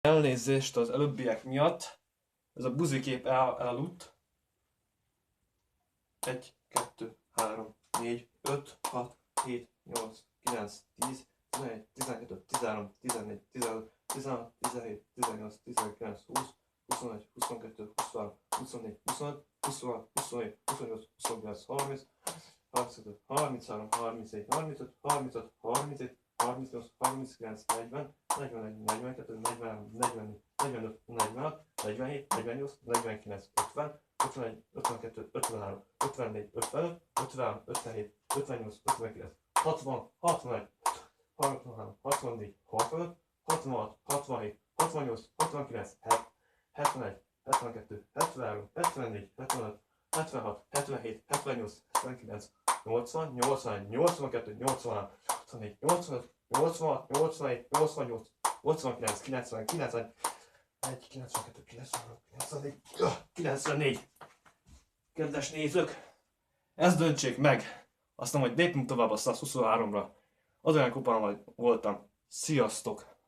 Elnézést az előbbiek miatt. Ez a buzikép el, elaludt. 1, 2, 3, 4, 5, 6, 7, 8, 9, 10, 11, 12, 13, 14, 15, 16, 17, 18, 19, 20, 21, 22, 23, 24, 25, 26, 27, 28, 29, 30, 32, 33, 34, 35, 36, 37, 38, 39, 40, 41, 42, 43, 44, 45, 46, 47, 48, 49, 50, 51, 52, 53, 54, 55, 56, 57, 58, 59, 60, 61, 63, 64, 65, 66, 67, 68, 69, 71, 72, 73, 74, 75, 76, 77, 78, 79, 80, 81, 82, 83, 84, 85, 86, 87, 88, 89, 90, 90, 1, 92, 93, 94, öh, 94. Kedves nézők, ezt döntsék meg. Aztán majd lépünk tovább a 123-ra. Az olyan kupán voltam. Sziasztok!